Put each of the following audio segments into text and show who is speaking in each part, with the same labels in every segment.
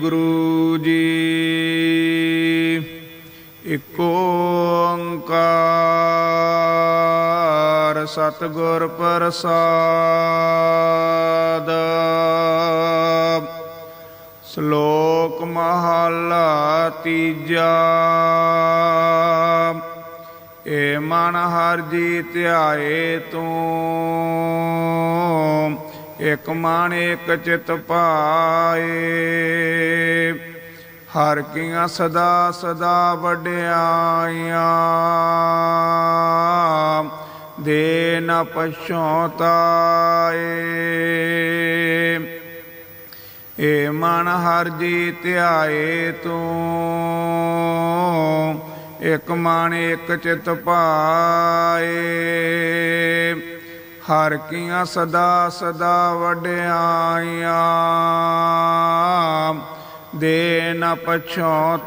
Speaker 1: ਗੁਰੂ ਜੀ, ਇੱਕ ਓੰਕਾਰ ਸਤਿਗੁਰ ਪ੍ਰਸਾਦ। ਸ਼ਲੋਕ ਮਹਲਾ ਤੀਜਾ। ਏ ਮਨ ਹਰ ਜੀ ਧਿਆਏ ਤੂੰ। ਇਕ ਮਨ ਇਕ ਚਿਤ ਪਾਏ। ਹਰ ਕੀਆਂ ਸਦਾ ਸਦਾ ਵਡਿਆਈਆਂ, ਦੇ ਨ ਪਛੋਤਾਏ। ਏ ਮਨ ਹਰ ਜੀ ਧਿਆਏ ਤੂੰ, ਇਕ ਮਨ ਇਕ ਚਿਤ ਪਾਏ। ਹਰ ਕੀਆਂ ਸਦਾ ਸਦਾ ਵਡਿਆਈਆਂ, ਦੇ ਨ ਪਛੋਤਾਏ।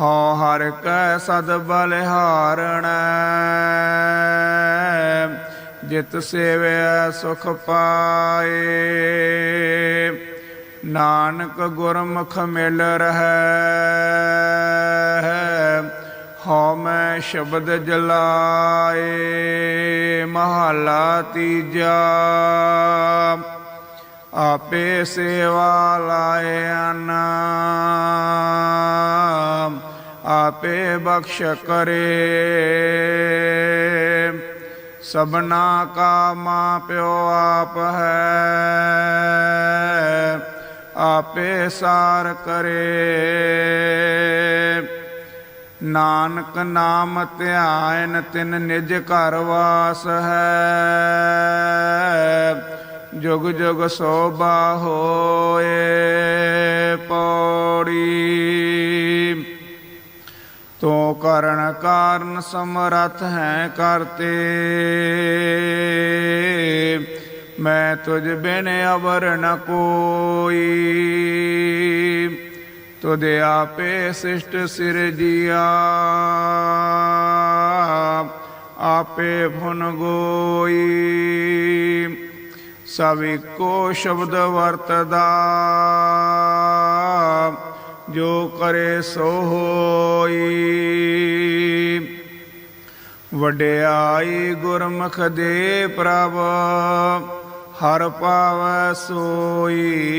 Speaker 1: ਹਉ ਹਰ ਕੈ ਸਦ ਬਲਿਹਾਰਣੈ ਜਿਤ ਸੇਵਿਆ ਸੁਖ ਪਾਏ। ਨਾਨਕ ਗੁਰਮੁਖ ਮਿਲ ਰਹੈ ਹਉ ਮੈਂ ਸ਼ਬਦ ਜਲਾਏ, ਮਹਲਾ ਤੀਜਾ। ਆਪੇ ਸੇਵਾ ਲਾਏ ਅਨ ਆਪੇ ਬਖਸ਼ ਕਰੇ। ਸਬਨਾ ਕਾ ਮਾਂ ਪਿਓ ਆਪ ਹੈ, ਆਪੇ ਸਾਰ ਕਰੇ। ਨਾਨਕ ਨਾਮ ਧਿਆਇਨ ਤਿਨ ਨਿਜ ਘਰ ਵਾਸ ਹੈ। ਜੁਗ ਜੁਗ ਸੋਭਾ ਹੋਏ ਪੌੜੀ। ਤੋ ਕਰਨ ਕਾਰਨ ਸਮਰਥ ਹੈ ਕਰਤੇ। ਮੈਂ ਤੁਝ ਬਿਨ ਅਵਰ ਨ ਕੋਈ। ਤੁਧ ਆਪੇ ਸਿਸ਼ਟ ਸਿਰਜੀਆ ਆਪੇ ਭੁਨ ਗੋਈ। ਸਭ ਇੱਕੋ ਸ਼ਬਦ ਵਰਤਦਾ। ਜੋ ਕਰੇ ਸੋ ਹੋਈ। ਵਡਿਆਈ ਗੁਰਮੁਖ ਦੇ ਪ੍ਰਭ, ਹਰ ਪਾਵੈ ਸੋਈ।